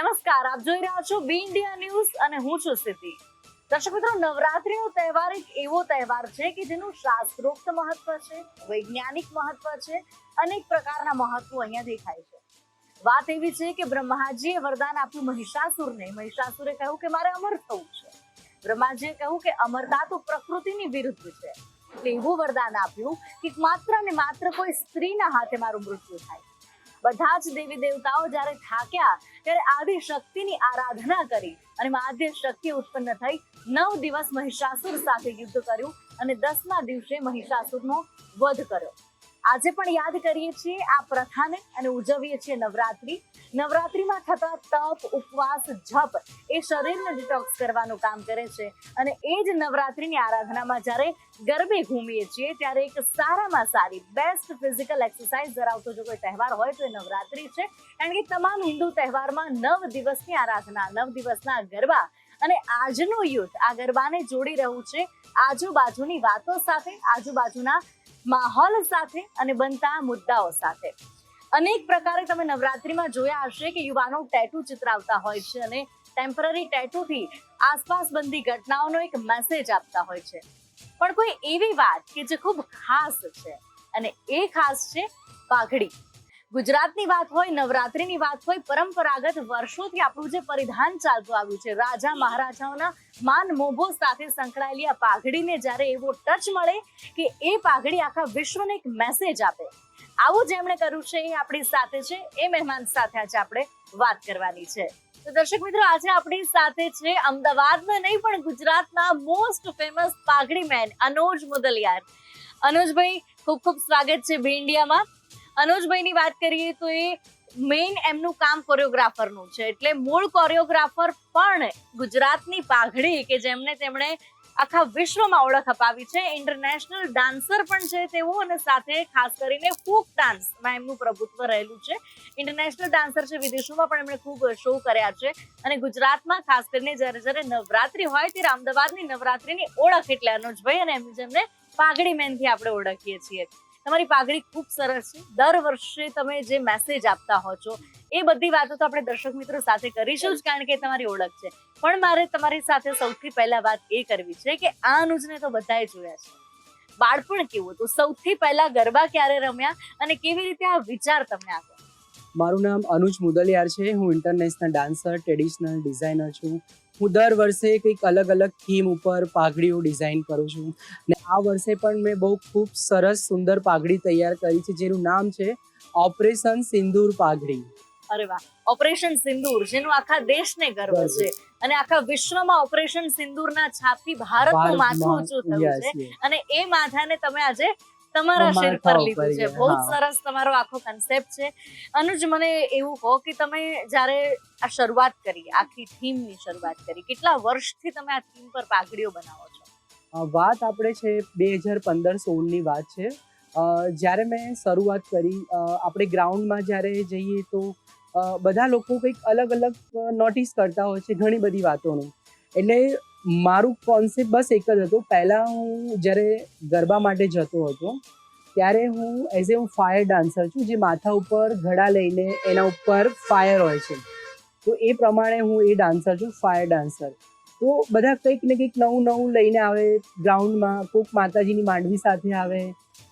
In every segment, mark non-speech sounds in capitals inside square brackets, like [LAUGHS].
નમસ્કાર, આપ જોઈ રહ્યા છો બી ઇન્ડિયા ન્યૂઝ અને હું છું સિદ્ધિ. દર્શક મિત્રો, નવરાત્રીનો તહેવાર એક એવો તહેવાર છે કે જેનું શાસ્ત્રોક્ત મહત્વ છે, વૈજ્ઞાનિક મહત્વ છે અનેક પ્રકારના મહત્વ અહીંયા દેખાય છે. વાત એવી છે કે બ્રહ્માજીએ વરદાન આપ્યું મહિષાસુરને. મહિષાસુરે કહ્યું કે મારે અમર થવું છે. બ્રહ્માજીએ કહ્યું કે અમરતા તો પ્રકૃતિની વિરુદ્ધ છે. એટલે એવું વરદાન આપ્યું કે માત્ર ને માત્ર કોઈ સ્ત્રીના હાથે મારું મૃત્યુ થાય. બધા જ દેવી દેવતાઓ જ્યારે થાક્યા, ત્યારે આદિ શક્તિની આરાધના કરી અને આદ્ય શક્તિ ઉત્પન્ન થઈ નવ દિવસ મહિષાસુર સાથે યુદ્ધ કર્યું અને દસમા દિવસે મહિષાસુરનો વધ કર્યો. આજે પણ યાદ કરીએ છીએ આ પ્રથાને અને ઉજવીએ છીએ નવરાત્રી. નવરાત્રીમાં થતા તપ, ઉપવાસ, જપ એ શરીરને ડિટોક્સ કરવાનું કામ કરે છે. અને એ જ નવરાત્રીની આરાધનામાં જ્યારે ગરબે ઘૂમીએ છીએ, ત્યારે એક સારામાં સારી બેસ્ટ ફિઝિકલ એક્સરસાઇઝ ધરાવતો જો કોઈ તહેવાર હોય તો એ નવરાત્રી છે. કારણ કે તમામ હિન્દુ તહેવારમાં નવ દિવસની આરાધના, નવ દિવસના ગરબા અને આજનું યુથ આ ગરબાને જોડી રહ્યું છે આજુબાજુની વાતો સાથે, આજુબાજુના માહોલ સાથે અને બનતા મુદ્દાઓ સાથે. અનેક પ્રકારે તમે નવરાત્રીમાં જોયા હશે કે યુવાનો ટેટુ ચિતરાવતા હોય છે અને ટેમ્પરરી ટેટુથી આસપાસ બનતી ઘટનાઓનો એક મેસેજ આપતા હોય છે. પણ કોઈ એવી વાત કે જે ખૂબ ખાસ છે અને એ ખાસ છે પાઘડી ગુજરાતની વાત હોય, નવરાત્રીની વાત હોય, પરંપરાગત વર્ષોથી આપણું જે પરિધાન ચાલતું આવ્યું છે, રાજા મહારાજાઓના માન મોભો સાથે સંકળાયેલી આ પાઘડીને જ્યારે એવો ટચ મળે કે એ પાઘડી આખા વિશ્વને એક મેસેજ આપે. આવું જેમણે કર્યું છે, એ આપણી સાથે છે, એ મહેમાન સાથે આજે આપણે વાત કરવાની છે. તો દર્શક મિત્રો, આજે આપણી સાથે છે અમદાવાદના નહીં, પણ ગુજરાતના મોસ્ટ ફેમસ પાઘડી મેન અનોજ મુદલિયાર. અનોજભાઈ, ખૂબ ખૂબ સ્વાગત છે, બી ઇન્ડિયામાં. અનોજભાઈની વાત કરીએ તો એ મેઇન એમનું કામ કોરિયોગ્રાફરનું છે. એટલે મૂળ કોરિયોગ્રાફર પણ ગુજરાતની પાઘડી કે જેમને તેમણે આખા વિશ્વમાં ઓળખ અપાવી છે. ઇન્ટરનેશનલ ડાન્સર પણ છે તેઓ અને સાથે ખાસ કરીને ફોક ડાન્સમાં એમનું પ્રભુત્વ રહેલું છે. ઇન્ટરનેશનલ ડાન્સર છે વિદેશોમાં પણ એમણે ખૂબ શો કર્યા છે. અને ગુજરાતમાં ખાસ કરીને જ્યારે જ્યારે નવરાત્રી હોય ત્યારે અમદાવાદની નવરાત્રીની ઓળખ એટલે અનુજભાઈ અને એમની જેમને પાઘડી મેનથી આપણે ઓળખીએ છીએ. તમારી પાઘડી ખૂબ સરસ છે. દર વર્ષે તમે જે મેસેજ આપતા હો છો, એ બધી વાતો તો આપણે દર્શક મિત્રો સાથે કરીશું જ, કારણ કે તમારી ઓળખ છે. પણ મારે તમારી સાથે સૌથી પહેલા વાત એ કરવી છે કે આ અનુજને તો બધાએ જોયા છે. બાળપણ કેવું હતું? સૌથી પહેલા ગરબા ક્યારે રમ્યા અને કેવી રીતે આ વિચાર તમને આવ્યો? મારું નામ અનુજ મુદલિયાર છે. હું ઇન્ટરનેશનલ ડાન્સર ટ્રેડિશનલ ડિઝાઇનર છું. હું દર વર્ષે કંઈક અલગ અલગ થીમ ઉપર પાઘડીઓ ડિઝાઇન કરું છું. આ વર્ષે પણ મેં બહુ ખૂબ સરસ સુંદર પાઘડી તૈયાર કરી છે જેનું નામ છે ઓપરેશન સિંદૂર પાઘડી. અરે વાહ. ઓપરેશન સિંદૂર જેનું આખા દેશને ગર્વ છે. અને આખા વિશ્વમાં ઓપરેશન સિંદૂરના છાપથી ભારતનું માથું ઊંચું થયું છે. અને એ માથાને તમે આજે તમારા શેર પર લીધું છે. બહુ સરસ તમારો આખો કન્સેપ્ટ છે. અનુજ મને એવું કહો કે તમે જ્યારે આ શરૂઆત કરી આખી થીમની શરૂઆત કરી કેટલા વર્ષથી તમે આ થીમ પર પાઘડીઓ બનાવો છો? વાત આપણે છે બે હજાર પંદર સોળની વાત છે. જ્યારે મેં શરૂઆત કરી આપણે ગ્રાઉન્ડમાં જ્યારે જઈએ તો બધા લોકો કંઈક અલગ અલગ નોટિસ કરતા હોય છે ઘણી બધી વાતોનું. એટલે મારું કોન્સેપ્ટ બસ એક જ હતો. પહેલાં હું જ્યારે ગરબા માટે જતો હતો, ત્યારે હું એઝ એ હું ફાયર ડાન્સર છું, જે માથા ઉપર ઘડા લઈને એના ઉપર ફાયર હોય છે. તો એ પ્રમાણે હું એ ડાન્સર છું ફાયર ડાન્સર તો બધા કંઈક ને કંઈક નવું નવું લઈને આવે ગ્રાઉન્ડમાં કોઈક માતાજીની માંડવી સાથે આવે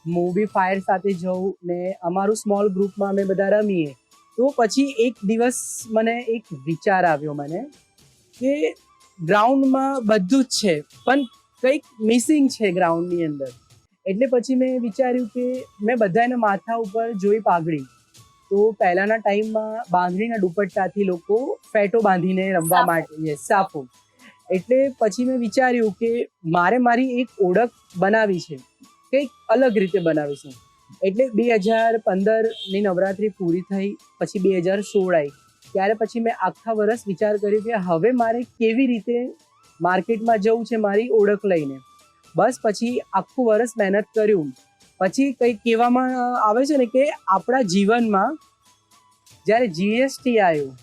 હું બી ફાયર સાથે જઉં ને અમારું સ્મોલ ગ્રુપમાં અમે બધા રમીએ. તો પછી એક દિવસ મને એક વિચાર આવ્યો મને કે ગ્રાઉન્ડમાં બધું જ છે પણ કંઈક મિસિંગ છે ગ્રાઉન્ડની અંદર. એટલે પછી મેં વિચાર્યું કે મેં બધાને માથા ઉપર જોઈ પાઘડી. તો પહેલાના ટાઈમમાં બાંધણીના દુપટ્ટાથી લોકો ફેટો બાંધીને રમવા માટે yes, સાફો. એટલે પછી મેં વિચાર્યું કે મારે મારી એક ઓળખ બનાવી છે. કંઈક અલગ રીતે બનાવી છે એટલે બે હજાર પંદરની નવરાત્રિ પૂરી થઈ, પછી બે હજાર સોળ આવી ત્યારે પછી મેં આખા વર્ષ વિચાર કર્યો કે હવે મારે કેવી રીતે માર્કેટમાં જવું છે મારી ઓળખ લઈને. બસ પછી આખું વર્ષ મહેનત કર્યું. પછી કંઈક કહેવામાં આવે છે ને કે આપણા જીવનમાં જ્યારે જીએસટી આવ્યું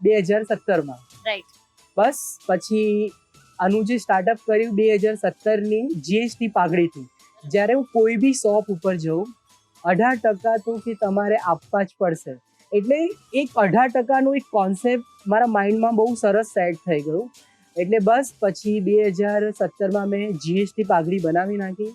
બે હજાર સત્તરમાં. રાઈટ બસ પછી આનું જે સ્ટાર્ટઅપ કર્યું બે હજાર સત્તરની જીએસટી પાઘડીથી. જ્યારે હું કોઈ બી શોપ ઉપર જઉં, અઢાર ટકા તો કે તમારે આપવા જ પડશે. એટલે એક અઢાર ટકાનું એક કોન્સેપ્ટ મારા માઇન્ડમાં બહુ સરસ સેટ થઈ ગયું. એટલે બસ પછી બે હજાર સત્તરમાં મેં જીએસટી પાઘડી બનાવી નાખી.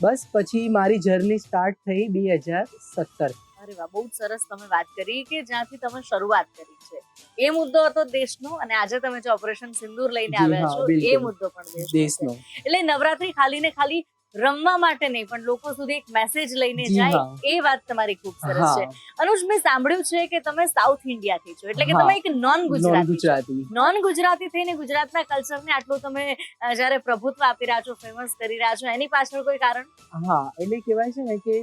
બસ પછી મારી જર્ની સ્ટાર્ટ થઈ બે હજાર સત્તર. અરે વાહ બહુ જ સરસ તમે વાત કરી કે જ્યાંથી તમે શરૂઆત કરી છે. એ મુદ્દો હતો દેશનો અને આજે તમે જે ઓપરેશન સિંદૂર લઈને આવ્યા છો એ મુદ્દો પણ દેશનો. એટલે નવરાત્રી ખાલી ને ખાલી રમવા માટે નહીં પણ લોકો સુધી એક મેસેજ લઈને જાય એ વાત તમારી ખૂબ સરસ છે. અનુજ મેં સાંભળ્યું છે કે તમે સાઉથ ઇન્ડિયાથી છો એટલે કે તમે એક non non Gujarati non Gujarati થઈને ગુજરાતના કલ્ચરને આટલું તમે જ્યારે પ્રભુત્વ આપી રહ્યા છો ફેમસ કરી રહ્યા છો એની પાછળ કોઈ કારણ? હા એટલે કહેવાય છે ને કે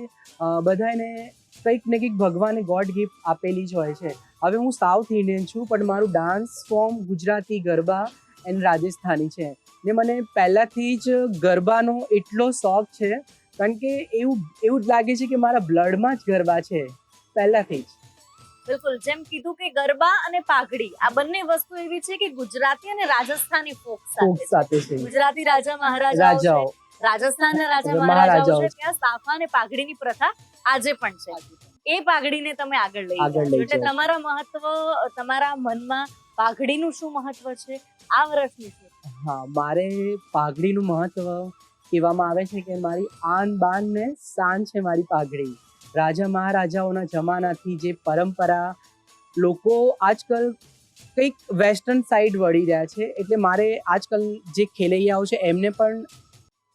બધાને કંઈક ને કંઈક ભગવાને ગોડ ગિફ્ટ આપેલી જ હોય છે. હવે હું સાઉથ ઇન્ડિયન છું પણ મારું dance form Gujarati garba and Rajasthani છે. ને મને પહેલાંથી જ ગરબાનો એટલો શોખ છે કારણ કે એવું એવું જ લાગે છે કે મારા બ્લડમાં જ ગરબા છે પહેલાંથી જ. બિલકુલ જેમ કીધું કે ગરબા અને પાઘડી આ બંને વસ્તુ એવી છે કે ગુજરાતી અને રાજસ્થાની ફોક સાથે છે. ગુજરાતી રાજા મહારાજાઓ રાજસ્થાનના રાજા મહારાજાઓ છે. ત્યાં સાફા અને પાઘડીની પ્રથા આજે પણ છે. એ પાઘડીને તમે આગળ લઈ એટલે તમારા મહત્વ તમારા મનમાં પાઘડીનું શું મહત્વ છે? આ વર્ષની શું હા, મારે પાઘડીનું મહત્વ કહેવામાં આવે છે કે મારી આન બાન ને શાન છે મારી પાઘડી. રાજા મહારાજાઓના જમાનાથી જે પરંપરા લોકો આજકાલ કંઈક વેસ્ટર્ન સાઈડ વળી રહ્યા છે, એટલે મારે આજકાલ જે ખેલૈયાઓ છે એમને પણ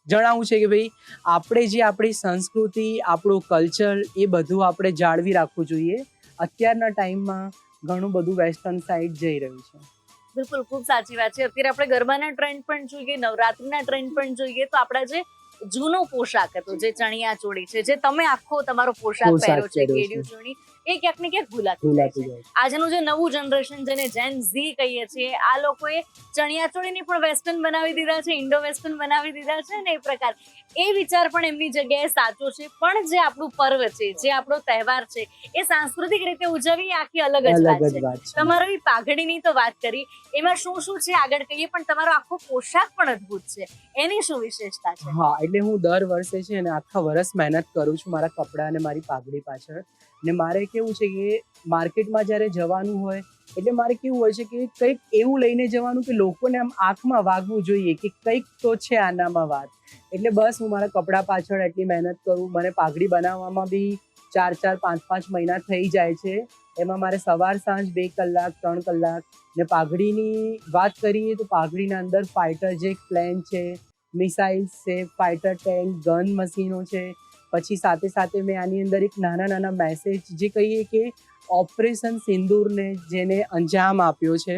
જણાવવું છે કે ભાઈ, આપણે જે આપણી સંસ્કૃતિ, આપણું કલ્ચર એ બધું આપણે જાળવી રાખવું જોઈએ. અત્યારના ટાઈમમાં ઘણું બધું વેસ્ટર્ન સાઈડ જઈ રહ્યું છે. બિલકુલ ખૂબ સાચી વાત છે અત્યારે આપણે ગરબાના ટ્રેન્ડ પણ જોઈએ નવરાત્રીના ટ્રેન્ડ પણ જોઈએ તો આપણા જે જૂનો પોશાક હતો જે ચણિયા ચોળી છે જે તમે આખો તમારો પોશાક પોશાક પહેર્યો છે પહેર્યો છે. કેડિયું ચોળી એ ક્યાંક ને ક્યાંક ભૂલાતું જાય છે. આજનું જે નવું જનરેશન જેને જેન ઝી કહીએ છીએ આ લોકોએ ચણિયાચોળીને પણ વેસ્ટર્ન બનાવી દીધા છે ઇન્ડો વેસ્ટર્ન બનાવી દીધા છે ને એ પ્રકાર. એ વિચાર પણ એમની જગ્યાએ સાચો છે. પણ જે આપણું પર્વ છે જે આપણો તહેવાર છે એ સાંસ્કૃતિક રીતે ઉજવવી આખી અલગ જ વાત છે. તમારો એ પાઘડીની તો વાત કરી એમાં શું શું છે આગળ કહીએ પણ તમારો આખો પોશાક પણ અદ્ભુત છે. એની શું વિશેષતા છે? હા એટલે હું દર વર્ષે છે ને આખા વર્ષ મહેનત કરું છું મારા કપડા અને મારી પાઘડી પાછળ. ને મારે કેવું છે કે માર્કેટમાં જ્યારે જવાનું હોય, એટલે મારે કેવું હોય છે કે કંઈક એવું લઈને જવાનું કે લોકોને આમ આંખમાં વાગવું જોઈએ કે કંઈક તો છે આનામાં વાત. એટલે બસ હું મારા કપડાં પાછળ એટલી મહેનત કરું, મને પાઘડી બનાવવામાં બી ચાર ચાર, પાંચ પાંચ મહિના થઈ જાય છે. એમાં મારે સવાર, સાંજ બે કલાક, ત્રણ કલાક ને પાઘડીની વાત કરીએ તો પાઘડીના અંદર ફાઇટર જેટ પ્લેન છે મિસાઇલ્સ છે ફાઇટર ટેન્ક ગન મશીનો છે. પછી સાથે સાથે મેં આની અંદર એક નાના નાના મેસેજ જે કહીએ કે ઓપરેશન સિંદૂરને જેને અંજામ આપ્યો છે,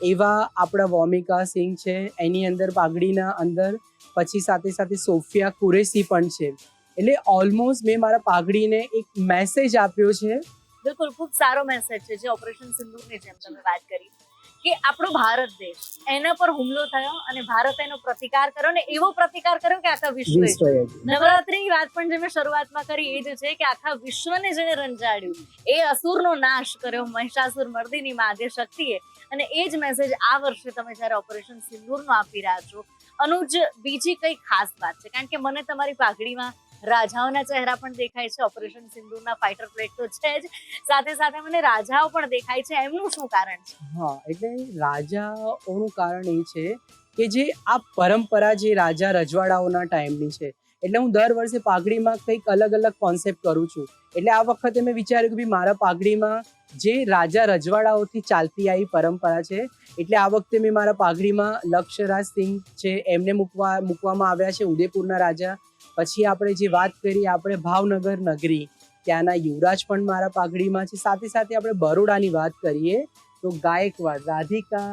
એવા આપણા વોમિકા સિંહ છે, એની અંદર પાઘડીના અંદર, પછી સાથે સાથે સોફિયા કુરેશી પણ છે. એટલે ઓલમોસ્ટ મેં મારા પાઘડીને એક મેસેજ આપ્યો છે. બિલકુલ, ખૂબ સારો મેસેજ છે જે ઓપરેશન સિંદૂરની જેમ તમે વાત કરી. કે આપણો ભારત દેશ એના પર હુમલો થયો અને ભારત એનો પ્રતિકાર કર્યો ને એવો પ્રતિકાર કર્યો કે આખા વિશ્વએ. નવરાત્રીની વાત પણ જે મેં શરૂઆતમાં કરી એ જ છે કે આખા વિશ્વને જેને રંજાડ્યું. એ અસુરનો નાશ કર્યો મહિષાસુર મર્દિની માં આદ્ય શક્તિએ. અને એ જ મેસેજ આ વર્ષે તમે જ્યારે ઓપરેશન સિંદૂરનો આપી રહ્યા છો. અનુજ બીજી કઈ ખાસ વાત છે? કારણ કે મને તમારી પાઘડીમાં રાજાઓના ચહેરા પણ દેખાય છે. ઓપરેશન સિંદૂરના ફાઇટર પ્લેટ તો છે જ. સાથે સાથે મને રાજાઓ પણ દેખાય છે. એમનું શું કારણ છે? હા, એટલે રાજાઓનું કારણ એ છે કે જે આ પરંપરા જે રાજા રજવાડાઓના ટાઈમની છે. એટલે હું દર વર્ષે પાઘડીમાં કંઈક અલગ અલગ કોન્સેપ્ટ કરું છું. એટલે આ વખતે મેં વિચાર્યું કે ભાઈ મારા પાઘડીમાં જે રાજા રજવાડાઓથી ચાલતી આવી પરંપરા છે, એટલે આ વખતે મેં મારા પાઘડીમાં લક્ષરાજ સિંહ છે એમને મૂકવા, મૂકવામાં આવ્યા છે ઉદયપુરના રાજા. પછી આપણે જે વાત કરી આપણે ભાવનગર નગરી ત્યાંના યુવરાજ પણ મારા પાઘડીમાં છે. સાથે સાથે આપણે બરોડાની વાત કરીએ તો ગાયકવાડ રાધિકા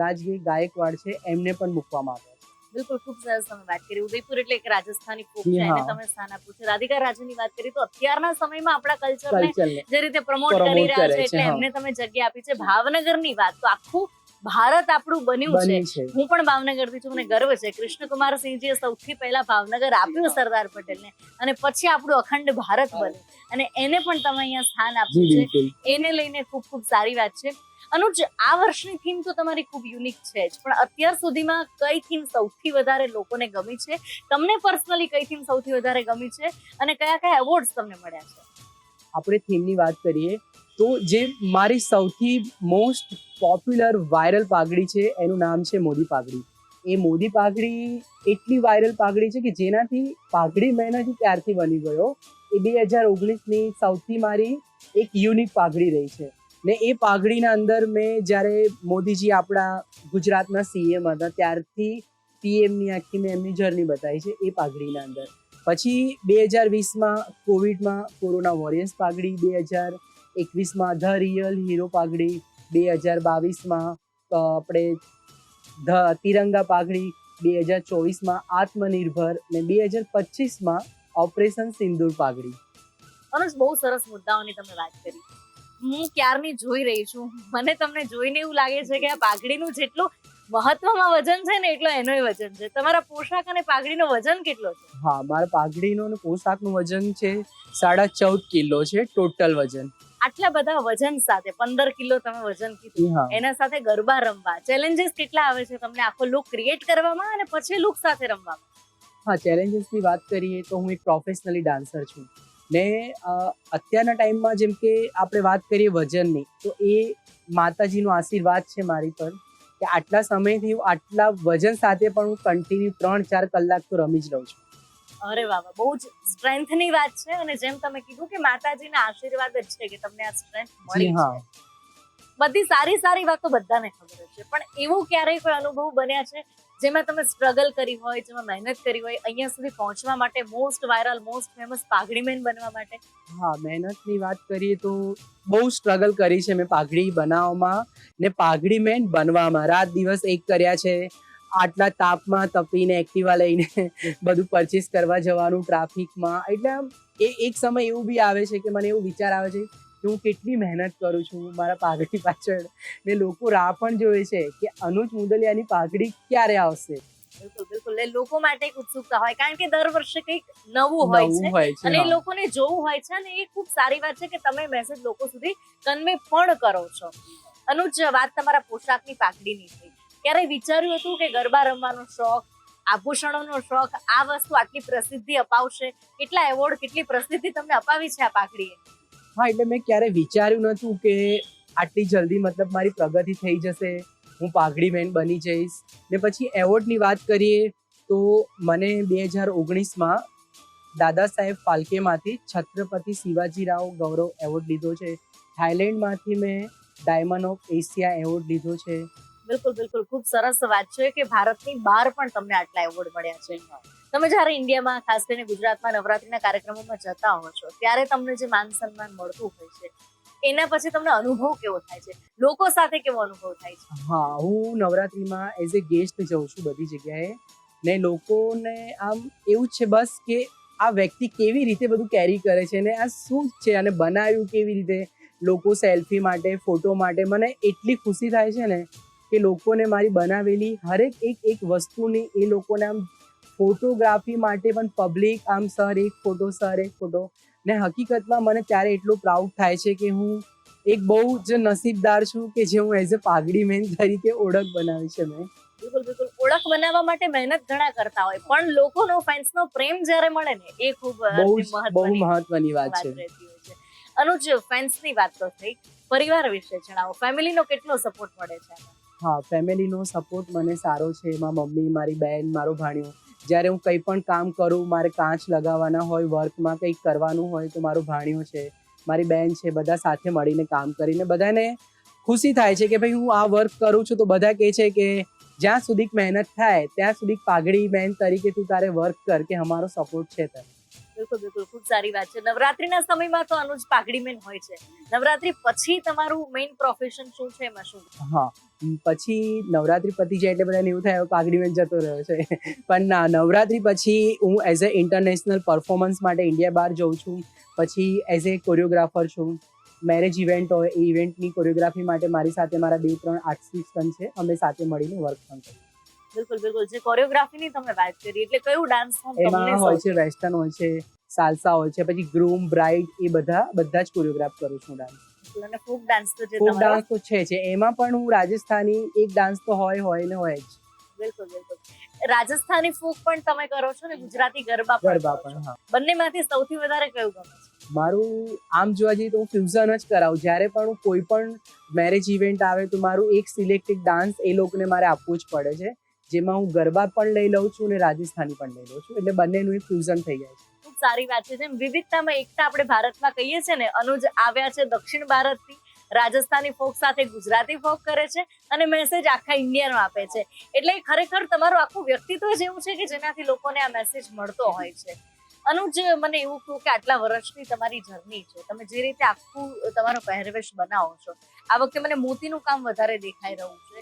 રાજગીર ગાયકવાડ છે એમને પણ મૂકવામાં આવ્યા બિલકુલ ખૂબ સરસ તમે વાત કરી. ઉદયપુર એટલે એક રાજસ્થાની ફોક છે એને તમે સ્થાન આપ્યું છે. રાધિકા રાજની વાત કરી તો અત્યારના સમયમાં આપણા કલ્ચરને જે રીતે પ્રમોટ કરી રહ્યા છે, એટલે એમને તમે જગ્યા આપી છે. ભાવનગરની વાત તો આખું ભારત આપણું બન્યું છે. હું પણ ભાવનગરથી છું મને ગર્વ છે. કૃષ્ણકુમાર સિંહજીએ સૌથી પહેલા ભાવનગર આપ્યું સરદાર પટેલને અને પછી આપણું અખંડ ભારત બન્યું. અને એને પણ તમે અહીંયા સ્થાન આપ્યું છે. એને લઈને ખૂબ ખૂબ સારી વાત છે. અનુજ આ વર્ષની થીમ તો તમારી ખૂબ યુનિક છે જ પણ અત્યાર સુધીમાં કઈ થીમ સૌથી વધારે લોકોને ગમી છે? તમને પર્સનલી કઈ થીમ સૌથી વધારે ગમી છે? અને કયા કયા એવોર્ડ્સ તમને મળ્યા છે? આપણે થીમની વાત કરીએ તો જે મારી સૌથી મોસ્ટ પોપ્યુલર વાયરલ પાઘડી છે, એનું નામ છે મોદી પાઘડી. એ મોદી પાઘડી એટલી વાયરલ પાઘડી છે કે જેનાથી પાઘડી મેં નથી ત્યારથી બની ગયો. એ બે હજાર ઓગણીસની સૌથી મારી એક યુનિક પાઘડી રહી છે. ને એ પાઘડીના અંદર મેં જ્યારે મોદીજી આપણા ગુજરાતના સીએમ હતા, ત્યારથી પીએમની આખી મેં એમની જર્ની બતાવી છે એ પાઘડીના અંદર. પછી બે હજાર વીસમાં કોવિડમાં કોરોના વોરિયર્સ પાઘડી, બે હજાર એકવીસમાં ધ રિયલ હીરો પાઘડી બે હજાર બાવીસમાં આપણે ધ તિરંગા પાઘડી બે હજાર ચોવીસમાં આત્મનિર્ભર ને બે હજાર પચીસમાં ઓપરેશન સિંદૂર પાઘડી. અનુજ બહુ સરસ મુદ્દાઓની તમે વાત કરી. હું ક્યારની જોઈ રહી છું? મને તમને જોઈને એવું લાગે છે કે આ પાઘડીનું જેટલું મહત્વમાં વજન છે ને એટલો એનોય વજન છે. તમારા પોશાક અને પાઘડીનો વજન કેટલો છે? હા મારા પાઘડીનો અને પોશાકનું વજન છે સાડા ચૌદ કિલો છે ટોટલ વજન. આટલા બધા વજન સાથે પંદર કિલો તમે વજન કીધું. એના સાથે ગરબા રમવા. ચેલેન્જીસ કેટલા આવે છે તમને? આખો લુક ક્રિએટ કરવામાં અને પછી લુક સાથે રમવામાં? હા ચેલેન્જીસની વાત કરીએ તો હું એક પ્રોફેશનલી ડાન્સર છું. ને અત્યારના ટાઈમમાં જેમ કે આપણે વાત કરીએ વજનની તો એ માતાજીનો આશીર્વાદ છે મારી પર કે આટલા સમયથી હું આટલા વજન સાથે પણ હું કન્ટિન્યુ ત્રણ ચાર કલાક તો રમી જ લઉં છું. અરે વાહ બહુ જ સ્ટ્રેન્થની વાત છે અને જેમ તમે કીધું કે માતાજીના આશીર્વાદ જ છે કે તમને આ સ્ટ્રેન્થ મળી બધી સારી સારી વાતો બધાને ખબર છે પણ એવું ક્યારેય કોઈ અનુભવ બન્યા છે જેમાં તમે સ્ટ્રગલ કરી હોય જેમાં મહેનત કરી હોય અહીંયા સુધી પહોંચવા માટે મોસ્ટ વાયરલ મોસ્ટ ફેમસ પાઘડીમેન બનવા માટે? હા મહેનતની વાત કરીએ તો બહુ સ્ટ્રગલ કરી છે મેં પાઘડી બનાવવામાં ને પાઘડી મેન બનવામાં. રાત દિવસ એક કર્યા છે આટલા તાપમાં તપીને એક્ટિવા લઈને બધું પરચેસ કરવા જવાનું ટ્રાફિકમાં એટલે આમ એ એક સમય એવું બી આવે છે કે મને એવું વિચાર આવે છે કે હું કેટલી મહેનત કરું છું મારા પાઘડી પાછળ. ને લોકો રાહ પણ જોવે છે કે અનુજ મુદલિયાની પાઘડી ક્યારે આવશે? બિલકુલ બિલકુલ. એ લોકો માટે એક ઉત્સુકતા હોય. કારણ કે દર વર્ષે કંઈક નવું હોય છે. અને એ લોકોને જોવું હોય છે અને એ ખૂબ સારી વાત છે કે તમે મેસેજ લોકો સુધી કન્વે પણ કરો છો. અનુજ વાત તમારા પોશાકની પાઘડીની થઈ ક્યારે વિચાર્યું હતું કે ગરબા રમવાનો શોખ, આભૂષણોનો શોખ, આ વસ્તુ આટલી પ્રસિદ્ધિ અપાવશે. કેટલા એવોર્ડ, કેટલી પ્રસિદ્ધિ તમને અપાવી છે આ પાઘડીએ? હા, એટલે મેં ક્યારે વિચાર્યું નહોતું કે આટલી જલ્દી મતલબ મારી પ્રગતિ થઈ જશે, હું પાઘડી મેન બની જઈશ. ને પછી એવોર્ડની વાત કરીએ તો મને બે હજાર ઓગણીસમાં દાદા સાહેબ ફાલ્કેમાંથી છત્રપતિ શિવાજીરાવ ગૌરવ એવોર્ડ લીધો છે. થાઈલેન્ડમાંથી મેં ડાયમંડ ઓફ એશિયા એવોર્ડ લીધો છે. બિલકુલ બિલકુલ. ખૂબ સરસ વાત છે કે ભારતની બહાર પણ તમને આટલા એવોર્ડ મળ્યા છે. તમે જ્યારે ઇન્ડિયામાં, ખાસ કરીને ગુજરાતમાં નવરાત્રીના કાર્યક્રમોમાં જતા હો છો, ત્યારે તમને જે માન સન્માન મળતું હોય છે, એના પછી તમને અનુભવ કેવો થાય છે? લોકો સાથે કેવો અનુભવ થાય છે? હા, હું નવરાત્રિમાં એઝ એ ગેસ્ટ જઉં છું બધી જગ્યાએ. ને લોકોને આમ એવું છે બસ કે આ વ્યક્તિ કેવી રીતે બધું કેરી કરે છે ને આ શું છે અને બનાવ્યું કેવી રીતે? લોકો સેલ્ફી માટે ફોટો માટે. મને એટલી ખુશી થાય છે ને કે લોકોને મારી બનાવેલી હરેક એક એક વસ્તુની એ લોકોને આમ ફોટોગ્રાફી માટે પણ પબ્લિક આમ સર એક ફોટો સર એક ફોટો ને હકીકતમાં મને ત્યારે એટલું પ્રાઉડ થાય છે કે હું એક બહુ જ નસીબદાર છું કે જે હું એઝ અ પાઘડી મેન તરીકે ઓળખ બનાવી છે મેં. બિલકુલ બિલકુલ. ઓળખ બનાવવા માટે મહેનત ઘણા કરતા હોય પણ લોકોનો ફેન્સનો પ્રેમ જ્યારે મળે ને એ ખૂબ બહુ મહત્વની વાત છે. અનુજ ફેન્સની વાત તો થઈ. પરિવાર વિશે જણાવો. ફેમિલીનો કેટલો સપોર્ટ મળે છે? હા, ફેમિલીનો સપોર્ટ મને સારો છે. એમાં મમ્મી, મારી બેન, મારો ભાણિયો. જ્યારે હું કંઈ પણ કામ કરું, મારે કાંચ લગાવવાના હોય, વર્કમાં કંઈક કરવાનું હોય, તો મારો ભાણિયો છે, મારી બહેન છે, બધા સાથે મળીને કામ કરીને બધાને ખુશી થાય છે કે ભાઈ, હું આ વર્ક કરું છું. તો બધા કહે છે કે, જ્યાં સુધી મહેનત થાય, ત્યાં સુધી પાઘડી બહેન તરીકે તું તારે વર્ક કર કે અમારો સપોર્ટ છે તને. બિલકુલ બિલકુલ. ખૂબ સારી વાત છે. નવરાત્રીના સમયમાં તો અનુજ પાઘડી મેન હોય છે. નવરાત્રી પછી તમારું મેઇન પ્રોફેશન શું છે એમાં શું? હા, પછી નવરાત્રી પતી જાય એટલે બધાને એવું થાય, પાઘડી મેન જતો રહ્યો છે. પણ ના, નવરાત્રી પછી હું એઝ અ ઇન્ટરનેશનલ પરફોર્મન્સ માટે ઇન્ડિયા બહાર જઉં છું. પછી એઝ એ કોરિયોગ્રાફર છું. મેરેજ ઇવેન્ટ હોય, એ ઇવેન્ટની કોરિયોગ્રાફી માટે મારી સાથે મારા બે, ત્રણ આર્ટિસ્ટન છે. અમે સાથે મળીને વર્ક પણ કરીએ. બિલકુલ બિલકુલ. જે કોરિયોગ્રાફીની તમે વાત કરી એટલે કયું ડાન્સ ફોર્મ તમને હોય છે વેસ્ટર્ન હોય છે સાલસા હોય છે પછી ગ્રૂમ બ્રાઇડ એ બધા બધા જ કોરિયોગ્રાફ કરું છું ડાન્સ અને ફોક ડાન્સ તો જે ફોક ડાન્સ તો છે છે એમાં પણ હું રાજસ્થાની એક ડાન્સ તો હોય હોય ને હોય જ. બિલકુલ બિલકુલ. રાજસ્થાની ફોક પણ તમે કરો છો ને ગુજરાતી ગરબા પણ ગરબા પણ હા. બંનેમાંથી સૌથી વધારે કયું ગમે છે? મારું આમ જોવા જઈએ તો હું ફ્યુઝન જ કરાવું. જ્યારે પણ હું કોઈ પણ મેરેજ ઇવેન્ટ આવે તો મારું એક સિલેક્ટેડ ડાન્સ એ લોકોને મારે આપવું જ પડે છે. જેમાં હું ગરબા પણ લઈ લઉં છું અને રાજસ્થાની પણ લઈ લઉં છું. એટલે બંનેનું એક ફ્યુઝન થઈ જાય છે. ખૂબ સારી વાત છે જેમ વિવિધતામાં એકતા આપણે ભારતમાં કહીએ છીએ ને, અનુજ આવ્યા છે દક્ષિણ ભારતથી. રાજસ્થાની ફોક સાથે ગુજરાતી ફોક કરે છે અને મેસેજ આખા ઇન્ડિયાનો આપે છે. એટલે ખરેખર તમારું આખું વ્યક્તિત્વ જ એવું છે કે જેનાથી લોકોને આ મેસેજ મળતો હોય છે. અનુજ, મને એવું કહું કે આટલા વર્ષની તમારી જર્ની છે. તમે જે રીતે આખું તમારો પહેરવેશ બનાવો છો આ વખતે મને મોતીનું કામ વધારે દેખાઈ રહ્યું છે.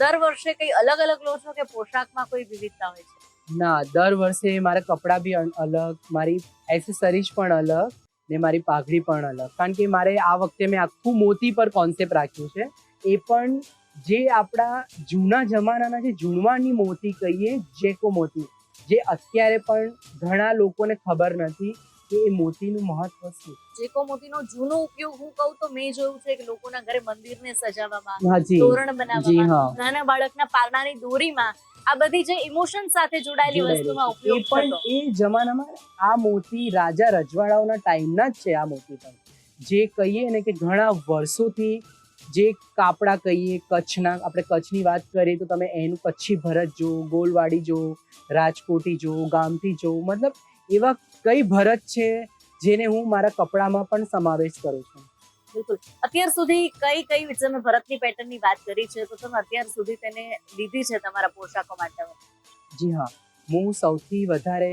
દર વર્ષે કઈ અલગ અલગ લો છો કે પોશાકમાં કોઈ વિવિધતા હોય છે? ના, દર વર્ષે મારા કપડાં બી અલગ, મારી એસેસરીઝ પણ અલગ ને મારી પાઘડી પણ અલગ. કારણ કે મારે આ વખતે મેં આખું મોતી પર કોન્સેપ્ટ રાખ્યું છે. એ પણ જે આપણા જૂના જમાનાના જે જૂનવાણી મોતી કહીએ, જેકો મોતી, જે અત્યારે પણ ઘણા લોકોને ખબર નથી કે એ મોતીનું મહત્વ શું? જેકો મોતીનો જૂનો ઉપયોગ હું કહું તો મેં જોયું છે કે લોકોના ઘરે મંદિરને સજાવવામાં તોરણ બનાવવામાં નાના બાળકના પારણાની દોરીમાં આ બધી જે ઇમોશન સાથે જોડાયેલી વસ્તુમાં ઉપયોગ પણ એ જમાનામાં આ મોતી રાજા રજવાડાઓના ટાઈમના જ છે આ મોતી પણ. જે કહીએ ને કે ઘણા વર્ષોથી જે કાપડા કહીએ કચ્છના આપણે કચ્છની વાત કરીએ તો તમે એનું કચ્છી ભરત જો ગોલવાડી જો રાજકોટી જો ગામથી જો મતલબ એવા કઈ ભરત છે જેને હું મારા કપડામાં પણ સમાવેશ કરું છું? બિલકુલ. અત્યાર સુધી કઈ કઈ તમે ભરતની પેટર્નની વાત કરી છે તો તમે અત્યાર સુધી તેને લીધી છે તમારા પોશાકો માટે? જી હા. હું સૌથી વધારે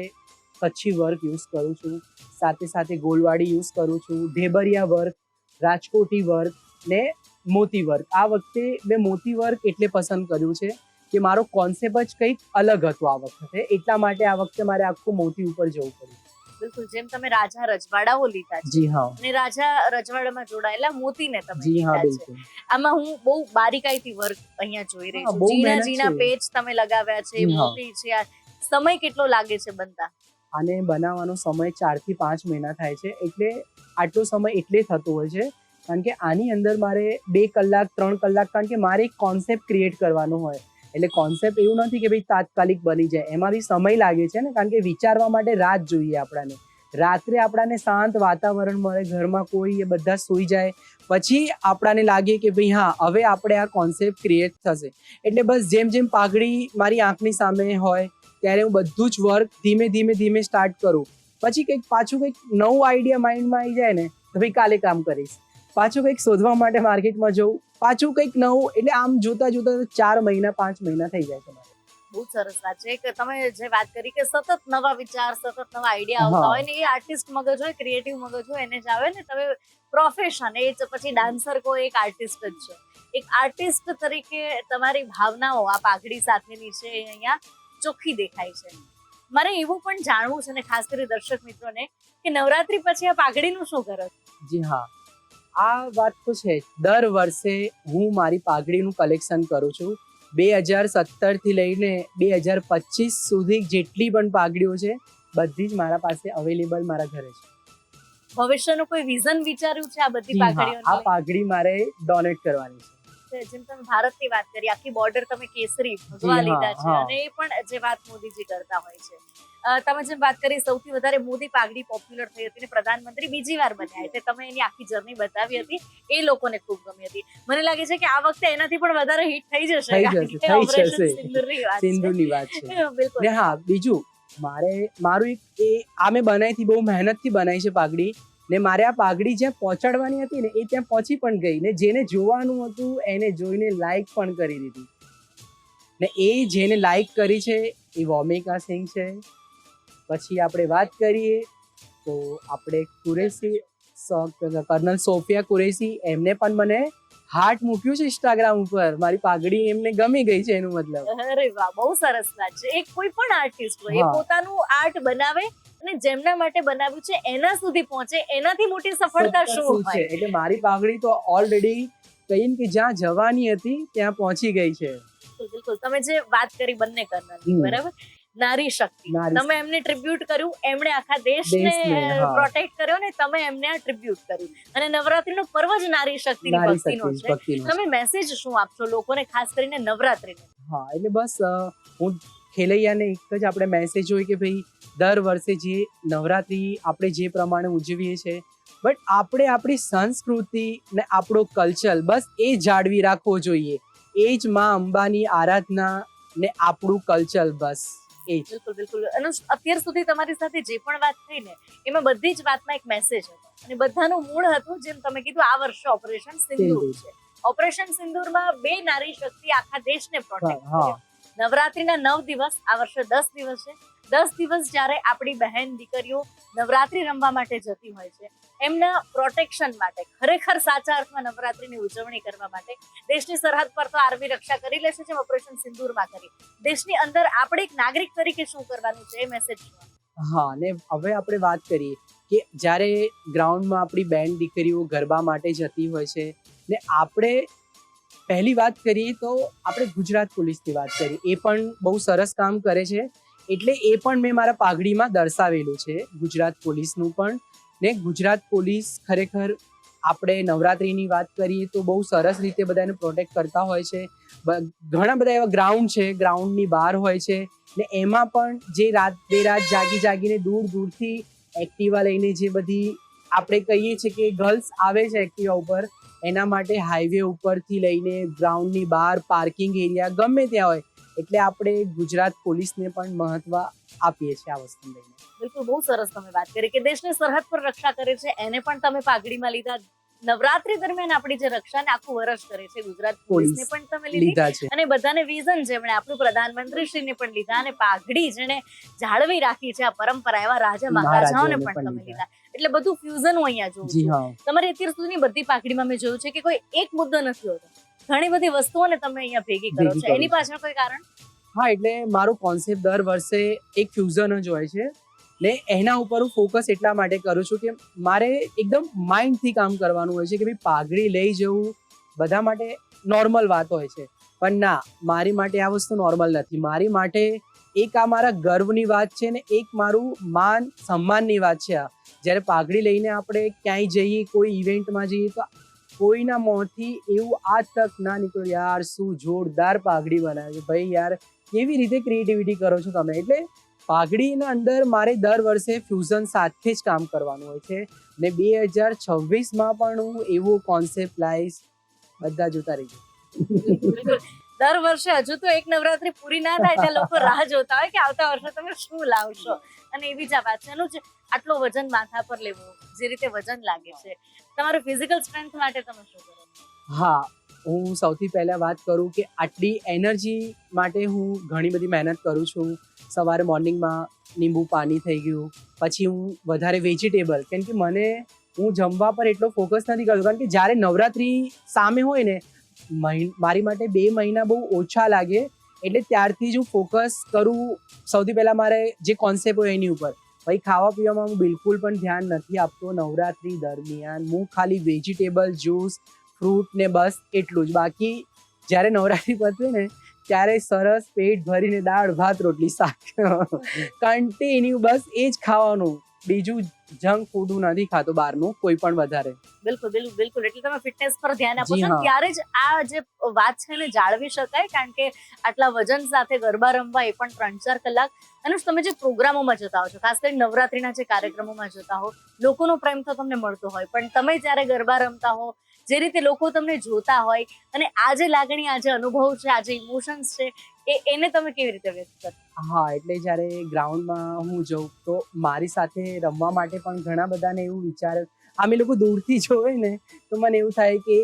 કચ્છી વર્ક યુઝ કરું છું સાથે સાથે ગોલવાડી યુઝ કરું છું ઢેબરિયા વર્ક રાજકોટી વર્ક ને મોતી વર્ક. આ વખતે મેં મોતી વર્ક એટલે પસંદ કર્યું છે કે મારો કોન્સેપ્ટ જ કંઈક અલગ હતો આ વખતે. એટલા માટે આ વખતે મારે આખું મોતી ઉપર જવું પડ્યું. બિલકુલ જેમ તમે રાજા રજવાડાઓ લીધા છે જી હા. અને રાજા રજવાડામાં જોડાયેલા મોતીને તમે જી હા બિલકુલ. આમાં હું બહુ બારીકાઈથી વર્ક અહીંયા જોઈ રહી છું. મહેનત પેજ તમે લગાવ્યા છે મોતી છે આ સમય કેટલો લાગે છે બનતા? આને બનાવવાનો સમય ચારથી પાંચ મહિના થાય છે એટલે આટલો સમય એટલે થતો હોય છે. કારણ કે આની અંદર મારે બે કલાક ત્રણ કલાક કારણ કે મારે એક કોન્સેપ્ટ ક્રિએટ કરવાનો હોય. એટલે કોન્સેપ્ટ એવું નથી કે ભાઈ તાત્કાલિક બની જાય. એમાં બી સમય લાગે છે ને, કારણ કે વિચારવા માટે રાત જોઈએ આપણાને. રાત્રે આપણાને શાંત વાતાવરણ મળે, ઘરમાં કોઈ એ બધા સૂઈ જાય. પછી આપણાને લાગે કે ભાઈ હા, હવે આપણે આ કોન્સેપ્ટ ક્રિએટ થશે. એટલે બસ જેમ જેમ પાઘડી મારી આંખની સામે હોય, ત્યારે હું બધું જ વર્ક ધીમે ધીમે ધીમે સ્ટાર્ટ કરું. પછી કંઈક પાછું કંઈક નવું આઈડિયા માઇન્ડમાં આવી જાય ને, તો ભાઈ કાલે કામ કરીશ. પાછું કંઈક શોધવા માટે માર્કેટમાં જવું પાછું કંઈક નવું એટલે આમ જોતા જોતા ચાર મહિના પાંચ મહિના થઈ જાય છે. બહુ સરસ વાત છે કે તમે જે વાત કરી કે સતત નવા વિચાર સતત નવા આઈડિયા આવતા હોય ને એ આર્ટિસ્ટ મગજ હોય ક્રિએટિવ મગજ હોય એને જ આવે ને તમે પ્રોફેશન એ પછી ડાન્સર કો એક આર્ટિસ્ટ જ છે. એક આર્ટિસ્ટ તરીકે તમારી ભાવનાઓ આ પાઘડી સાથેની છે અહીંયા ચોખ્ખી દેખાય છે. મારે એવું પણ જાણવું છે ને ખાસ કરી દર્શક મિત્રોને કે નવરાત્રી પછી આ પાઘડીનું શું કરો જી હા. આ વાત તો છે દર વર્ષે હું મારી પાઘડીનું કલેક્શન કરું છું. બે હજાર સત્તરથી લઈને બે હજાર પચીસ સુધી જેટલી પણ પાઘડીઓ છે બધી જ મારા પાસે અવેલેબલ મારા ઘરે છે. ભવિષ્યનું કોઈ વિઝન વિચાર્યું છે આ બધી પાઘડીઓ આ પાઘડી મારે ડોનેટ કરવાની છે. જેમ તમે ભારતની વાત કરી આખી બોર્ડર તમે કેસરી ભગવા લીધા છે અને એ પણ જે વાત મોદીજી કરતા હોય છે. તમે જેમ વાત કરી સૌથી વધારે મોદી પાઘડી પોપ્યુલર થઈ હતી ને પ્રધાનમંત્રી બીજી વાર બન્યા એટલે તમે એની આખી જર્ની બતાવી હતી. એ લોકોને ખૂબ ગમી હતી. મને લાગે છે કે આ વખતે એનાથી પણ વધારે હિટ થઈ જશે. થઈ જશે, સિંધુની વાત છે. [LAUGHS] બિલકુલ. ને હા બીજું મારે મારું એક એ આ મેં બનાવી હતી બહુ મહેનતથી બનાવી છે પાઘડી. ને મારે આ પાઘડી જ્યાં પહોંચાડવાની હતી ને એ ત્યાં પહોંચી પણ ગઈ ને જેને જોવાનું હતું એને જોઈને લાઈક પણ કરી દીધી. ને એ જેને લાઈક કરી છે એ વોમિકા સિંહ છે. પછી આપણે વાત કરીએ તો આપણે કુરેશી કર્નલ સોફિયા કુરેશી એમને પણ મને હાર્ટ મૂક્યું છે ઇન્સ્ટાગ્રામ ઉપર. મારી પાઘડી એમને ગમી ગઈ છે એનું મતલબ. અરે વાહ બહુ સરસ વાત છે. એક કોઈ પણ આર્ટિસ્ટ હોય એ પોતાનું આર્ટ બનાવે અને જેમના માટે બનાવ્યું છે એના સુધી પહોંચે એનાથી મોટી સફળતા શું છે? એટલે મારી પાઘડી તો ઓલરેડી કહીને કે જ્યાં જવાની હતી ત્યાં પહોંચી ગઈ છે. બિલકુલ તમે જે વાત કરી બંને કર્નલ બરાબર? નારી શક્તિ. તમે એમને ટ્રિબ્યુટ કર્યું એમણે આખા દેશને પ્રોટેક્ટ કર્યો ને તમે એમને આ ટ્રિબ્યુટ કર્યું. અને નવરાત્રીનો પર્વ જ નારી શક્તિની ભક્તિનો છે. તમે મેસેજ શું આપશો લોકોને ખાસ કરીને નવરાત્રીને? હા એટલે બસ હું ખેલૈયાને એક જ આપણે મેસેજ હોય કે ભાઈ દર વર્ષે જે નવરાત્રી આપણે જે પ્રમાણે ઉજવીએ છીએ બટ આપણે આપણી સંસ્કૃતિ ને આપણો કલ્ચર બસ એ જાળવી રાખવો જોઈએ. એ જ માં અંબાની આરાધના ને આપણું કલ્ચર બસ. એ બિલકુલ બિલકુલ. અને અત્યાર સુધી તમારી સાથે જે પણ વાત થઈ ને એમાં બધી જ વાતમાં એક મેસેજ હતો. અને બધાનું મૂળ હતું જેમ તમે કીધું આ વર્ષે ઓપરેશન સિંદૂર સિંદૂર. છે. ઓપરેશન સિંદૂરમાં બે નારી શક્તિ આખા દેશને પ્રોટેક્ટ કરે. નવરાત્રીના નવ દિવસ આ વર્ષે દસ દિવસ છે. દસ દિવસ જ્યારે આપણી બહેન દીકરીઓ નવરાત્રી રમવા માટે જતી હોય છે, એમના પ્રોટેક્શન માટે, ખરેખર સાચા અર્થમાં નવરાત્રીની ઉજવણી કરવા માટે, દેશની સરહદ પર તો આર્મી રક્ષા કરી લેશે જેમ ઓપરેશન સિંદૂરમાં કરી. દેશની અંદર આપણે એક નાગરિક તરીકે શું કરવાનું છે એ મેસેજ હા, ને હવે આપણે વાત કરીએ કે જ્યારે ગ્રાઉન્ડમાં આપણી બેન દીકરીઓ ગરબા માટે જતી હોય છે, ને આપણે પહેલી વાત કરીએ તો આપણે ગુજરાત પોલીસની વાત કરીએ. એ પણ બહુ સરસ કામ કરે છે. એટલે એ પણ મેં મારા પાઘડીમાં દર્શાવેલું છે. ગુજરાત પોલીસનું પણ. ને ગુજરાત પોલીસ ખરેખર આપણે નવરાત્રિની વાત કરીએ તો બહુ સરસ રીતે બધાને પ્રોટેક્ટ કરતા હોય છે. ઘણા બધા એવા ગ્રાઉન્ડ છે ગ્રાઉન્ડની બહાર હોય છે. ને એમાં પણ જે રાત બે રાત જાગી જાગીને દૂર દૂરથી એક્ટિવા લઈને જે બધી આપણે કહીએ છીએ કે ગર્લ્સ આવે છે એક્ટિવા ઉપર, એના માટે હાઈવે ઉપરથી લઈને ગ્રાઉન્ડની બહાર પાર્કિંગ એરિયા ગમે ત્યાં હોય એટલે આપણે ગુજરાત પોલીસને પણ મહત્વ આપીએ છીએ આ વસ્તુ લઈને. બિલકુલ બહુ સરસ તમે વાત કરી કે દેશની સરહદ પર રક્ષા કરે છે એને પણ તમે પાઘડીમાં લીધા. નવરાત્રી દરમિયાન આપણી જે રક્ષાને આખું વર્ષ કરે છે ગુજરાત પોલીસને પણ તમે લીધા. છે. અને બધાને વિઝન છે એમણે આપણું પ્રધાનમંત્રીશ્રીને પણ લીધા અને પાઘડી જેને જાળવી રાખી છે આ પરંપરા એવા રાજા મહારાજાઓને પણ તમે લીધા. એટલે બધું ફ્યુઝન હું અહીંયા જોઉં છું. તમારી અત્યાર સુધીની બધી પાઘડીમાં મેં જોયું છે કે કોઈ એક મુદ્દો નથી હોતો. ઘણી બધી વસ્તુઓને તમે અહીંયા ભેગી કરો છો. એની પાછળ કોઈ કારણ? હા એટલે મારો કોન્સેપ્ટ દર વર્ષે એક ફ્યુઝન જ હોય છે. ને એના ઉપર હું ફોકસ એટલા માટે કરું છું કે મારે એકદમ માઇન્ડથી કામ કરવાનું હોય છે કે ભાઈ પાઘડી લઈ જવું બધા માટે નોર્મલ વાત હોય છે. પણ ના મારી માટે આ વસ્તુ નોર્મલ નથી. મારી માટે એક આ મારા ગર્વની વાત છે ને એક મારું માન સન્માનની વાત છે આ. જ્યારે પાઘડી લઈને આપણે ક્યાંય જઈએ કોઈ ઇવેન્ટમાં જઈએ તો કોઈના મોંથી એવું આજ તક ના નીકળ્યું યાર, શું જોરદાર પાઘડી બનાવે ભાઈ યાર, કેવી રીતે ક્રિએટિવિટી કરો છો તમે? એટલે પાઘડીના અંદર મારે દર વર્ષે ફ્યુઝન સાથે જ કામ કરવાનું હોય છે. ને બે હજાર છવ્વીસમાં પણ હું એવો કોન્સેપ્ટ લાવીશ બધા જોતા બિલકુલ. [LAUGHS] દર વર્ષે હજુ તો એક નવરાત્રી પૂરી ના થાય ત્યાં લોકો રાહ જોતા હોય કે આવતા વર્ષે તમે શું લાવશો? અને એવી જ વાત છે, એનું જ આટલો વજન માથા પર લેવું, જે રીતે વજન લાગે છે. તમારું ફિઝિકલ સ્ટ્રેન્થ માટે તમે શું કરો? હા, હું સૌથી પહેલા વાત કરું કે આટલી એનર્જી માટે હું ઘણી બધી મહેનત કરું છું. સવારે મોર્નિંગમાં લીંબુ પાણી થઈ ગયું, પછી હું વધારે વેજીટેબલ કેમ કે મને હું જમવા પર એટલો ફોકસ નથી કરતો, કારણ કે જ્યારે નવરાત્રી સામે હોય ને મારી માટે બે મહિના બહુ ઓછા લાગે. એટલે ત્યારથી જ હું ફોકસ કરું. સૌથી પહેલાં મારે જે કોન્સેપ્ટ હોય એની ઉપર. ભાઈ, ખાવા પીવામાં હું બિલકુલ પણ ધ્યાન નથી આપતો. નવરાત્રી દરમિયાન હું ખાલી વેજીટેબલ જ્યુસ ફ્રૂટ ને બસ એટલું જ. બાકી જ્યારે નવરાત્રી પતે ને, ત્યારે સરસ પેટ ભરીને દાળ, ભાત, રોટલી, શાક. [LAUGHS] કન્ટિન્યુ બસ એ જ ખાવાનું. બીજું જંક ફૂડ હું નથી ખાતો બહારનું કોઈ પણ વધારે. બિલકુલ બિલકુલ બિલકુલ. એટલે તમે ફિટનેસ પર ધ્યાન આપો છો ત્યારે જ આ જે વાત છે ને જાળવી શકાય કારણ કે આટલા વજન સાથે ગરબા રમવા એ પણ ત્રણ ચાર કલાક. અને તમે જે પ્રોગ્રામોમાં જતા હો છો ખાસ કરીને નવરાત્રીના જે કાર્યક્રમોમાં જતા હો લોકોનો પ્રેમ તો તમને મળતો હોય. પણ તમે જ્યારે ગરબા રમતા હો જે રીતે લોકો તમને જોતા હોય અને આ જે લાગણી, આ જે અનુભવ છે, આ જે ઇમોશન્સ છે, એ એને તમે કેવી રીતે વ્યક્ત કરો? હા, એટલે જ્યારે ગ્રાઉન્ડમાં હું જઉં તો મારી સાથે રમવા માટે પણ ઘણા બધાને એવું વિચાર અમે લોકો દૂરથી જોવે ને, તો મને એવું થાય કે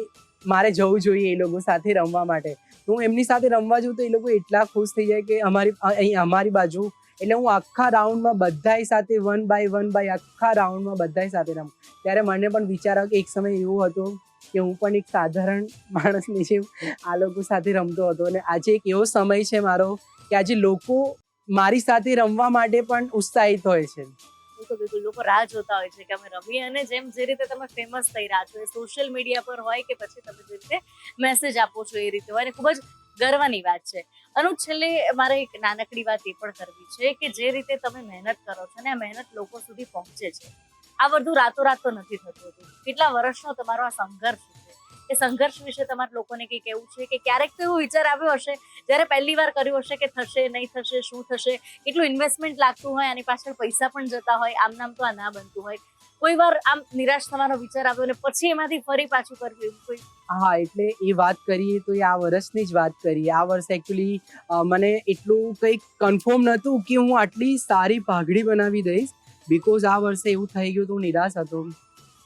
મારે જવું જોઈએ એ લોકો સાથે રમવા માટે. હું એમની સાથે રમવા જઉં તો એ લોકો એટલા ખુશ થઈ જાય કે અમારી અમારી બાજુ એટલે હું આખા રાઉન્ડમાં બધાય સાથે વન બાય વન બાય આખા રાઉન્ડમાં બધાય સાથે રમું. ત્યારે મને પણ વિચાર આવ્યો કે એક સમય એવો હતો કે હું પણ એક સાધારણ માણસની જેમ આ લોકો સાથે રમતો હતો. અને આજે એક એવો સમય છે મારો કે આજે લોકો મારી સાથે રમવા માટે પણ ઉત્સાહિત હોય છે. બિલકુલ લોકો રાહ જોતા હોય છે કે અમે રમીએ અને જેમ જે રીતે તમે ફેમસ થઈ રહ્યા છો સોશિયલ મીડિયા પર હોય કે પછી તમે જે રીતે મેસેજ આપો છો એ રીતે હોય. અને ખૂબ જ ગર્વની વાત છે. અનુજ છેલ્લે મારે એક નાનકડી વાત એ પણ કરવી છે કે જે રીતે તમે મહેનત કરો છો અને આ મહેનત લોકો સુધી પહોંચે છે. આ બધું રાતોરાત તો નથી થતું હતું. કેટલા વર્ષનો તમારો આ સંઘર્ષ છે. એ સંઘર્ષ વિશે તમારે લોકોને કંઈ કહેવું છે કે ક્યારેક તો એવો વિચાર આવ્યો હશે, જ્યારે પહેલી વાર કર્યું હશે કે થશે, નહીં થશે, શું થશે, કેટલું ઇન્વેસ્ટમેન્ટ લાગતું હોય, આની પાછળ પૈસા પણ જતા હોય, આમ નામ તો આ ના બનતું હોય. કોઈ વાર આમ નિરાશ થવાનો વિચાર આવ્યો અને પછી એમાંથી ફરી પાછું કરવું એવું કોઈ. હા, એટલે એ વાત કરીએ તો એ આ વર્ષની જ વાત કરીએ. આ વર્ષે એકચ્યુઅલી મને એટલું કંઈક કન્ફર્મ નહોતું કે હું આટલી સારી પાઘડી બનાવી દઈશ. બિકોઝ આ વર્ષે એવું થઈ ગયું તો હું નિરાશ હતો.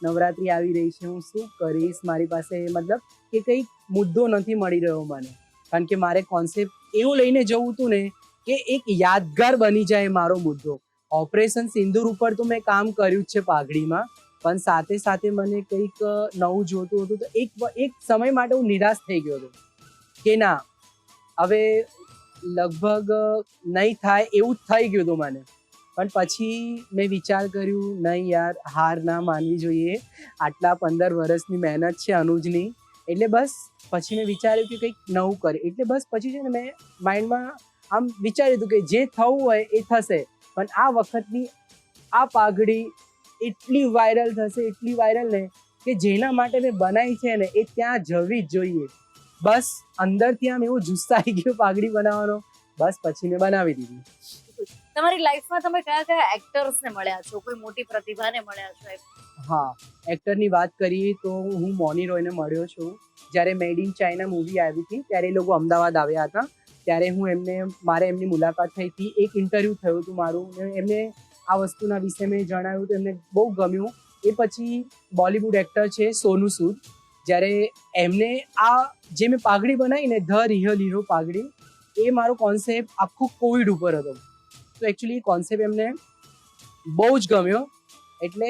નવરાત્રી આવી રહી છે, હું શું કરીશ? મારી પાસે મતલબ કે કંઈક મુદ્દો નથી મળી રહ્યો મને. કારણ કે મારે કોન્સેપ્ટ એવું લઈને જવું હતું ને કે એક યાદગાર બની જાય મારો મુદ્દો. ઓપરેશન સિંદૂર ઉપર તો મેં કામ કર્યું જ છે પાઘડીમાં, પણ સાથે સાથે મને કંઈક નવું જોતું હતું તો એક એક સમય માટે હું નિરાશ થઈ ગયો હતો કે ના, હવે લગભગ નહીં થાય એવું જ થઈ ગયું હતું મને. પણ પછી મેં વિચાર કર્યું, નહીં યાર, હાર ના માનવી જોઈએ. આટલા પંદર વર્ષની મહેનત છે અનુજની. એટલે બસ, પછી મેં વિચાર્યું કે કંઈક નવું કરે એટલે બસ, પછી છે ને મેં માઇન્ડમાં આમ વિચાર્યું હતું કે જે થવું હોય એ થશે. પણ આ વખતની આ પાઘડી એટલી વાયરલ થશે એટલી વાયરલ ને કે જેના માટે મેં બનાવી છે ને એ ત્યાં જવી જ જોઈએ. બસ અંદરથી આમ એવું જુસ્સા આવી ગયો પાઘડી બનાવવાનો. બસ પછી મેં બનાવી દીધી. તમારી લાઈફમાં તમે કયા કયા એક્ટર્સને મળ્યા છો? કોઈ મોટી પ્રતિભાને મળ્યા છો? હા એક્ટરની વાત કરીએ તો હું મોની રોયને મળ્યો છું. જ્યારે મેડ ઇન ચાઇના મૂવી આવી હતી ત્યારે એ લોકો અમદાવાદ આવ્યા હતા. ત્યારે હું એમને, મારે એમની મુલાકાત થઈ હતી. એક ઇન્ટરવ્યૂ થયું હતું મારું એમને આ વસ્તુના વિશે મેં જણાવ્યું તો એમને બહુ ગમ્યું. એ પછી બોલિવૂડ એક્ટર છે સોનુ સૂદ. જ્યારે એમને આ જે મેં પાઘડી બનાવી ને ધ રિયલ હીરો પાઘડી, એ મારો કોન્સેપ્ટ આખું કોવિડ ઉપર હતો. તો એકચ્યુઅલી કોન્સેપ્ટ એમને બહુ જ ગમ્યો. એટલે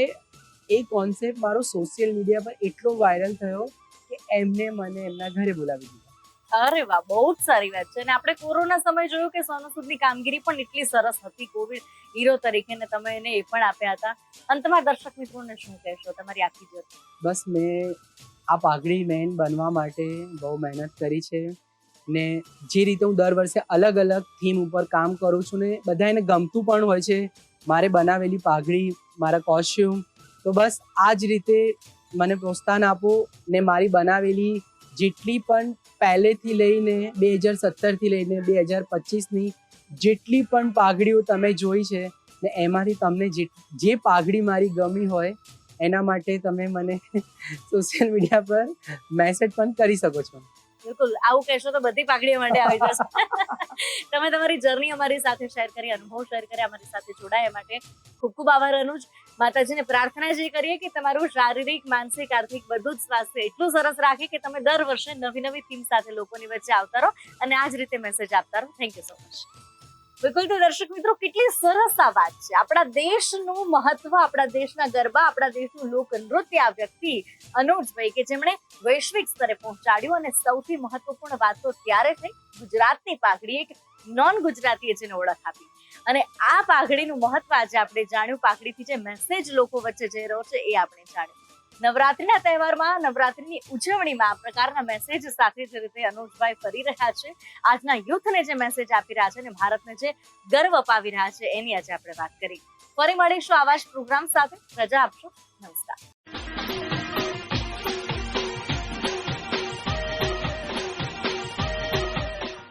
એ કોન્સેપ્ટ મારો સોશિયલ મીડિયા પર એટલો વાયરલ થયો કે એમને મને એમના ઘરે બોલાવી દીધા. અરે વાહ, બહુ જ સારી વાત છે. અને આપણે કોરોના સમય જોયું કે સોનુ સૂદની કામગીરી પણ એટલી સરસ હતી. કોવિડ હીરો તરીકે ને તમે એને એ પણ આપ્યા હતા. અને તમારા દર્શક મિત્રોને શું કહેશો? તમારી આખી જર્ની બસ મેં આ પાઘડી મેન બનવા માટે બહુ મહેનત કરી છે. ને જે રીતે હું દર વર્ષે અલગ અલગ થીમ ઉપર કામ કરું છું ને બધા એને ગમતું પણ હોય છે. મારે બનાવેલી પાઘડી, મારા કોસ્ચ્યુમ તો બસ આ જ રીતે મને પ્રોત્સાહન આપો ને મારી બનાવેલી જેટલી પણ પહેલેથી લઈને બે હજાર સત્તરથી લઈને બે હજાર પચીસની જેટલી પણ પાઘડીઓ તમે જોઈ છે ને એમાંથી તમને જે જે પાઘડી મારી ગમી હોય, એના માટે તમે મને [LAUGHS] સોશિયલ મીડિયા પર મેસેજ પણ કરી શકો છો. બિલકુલ. આવું કહેશો તો બધી પાઘડીઓ માટે આવી જશે. તમે તમારી જર્ની અમારી સાથે શેર કરી, અનુભવ શેર કરી અમારી સાથે જોડાયા માટે ખૂબ ખૂબ આભાર અનુજ. માતાજીને પ્રાર્થના જે કરીએ કે તમારું શારીરિક, માનસિક, આર્થિક બધું જ સ્વાસ્થ્ય એટલું સરસ રાખે કે તમે દર વર્ષે નવી નવી થીમ સાથે લોકોની વચ્ચે આવતા રહો અને આ જ રીતે મેસેજ આપતા રહો. થેન્ક યુ સો મચ બિલકુલ તો દર્શક મિત્રો, કેટલી સરસ આ વાત છે. આપણા દેશનું મહત્વ, આપણા દેશના ગરબા, આપણા દેશનું લોક નૃત્ય આ વ્યક્તિ અનુજભાઈ કે જેમણે વૈશ્વિક સ્તરે પહોંચાડ્યું અને સૌથી મહત્વપૂર્ણ વાત તો ત્યારે થઈ, ગુજરાતની પાઘડી એક નોન ગુજરાતીએ જેને ઓળખ આપી. અને આ પાઘડીનું મહત્વ આજે આપણે જાણ્યું. પાઘડીથી જે મેસેજ લોકો વચ્ચે જઈ રહ્યો છે, એ આપણે જાણ્યું. નવરાત્રીના તહેવારમાં નવરાત્રીની ઉજવણીમાં આ પ્રકારના મેસેજ સાથે જે રીતે અનુજભાઈ કરી રહ્યા છે. આજના યુથને જે મેસેજ આપી રહ્યા છે અને ભારતને જે ગર્વ અપાવી રહ્યા છે એની આજે આપણે વાત કરી. ફરી મળીશું આવા જ પ્રોગ્રામ સાથે. રજા આપશો. નમસ્કાર.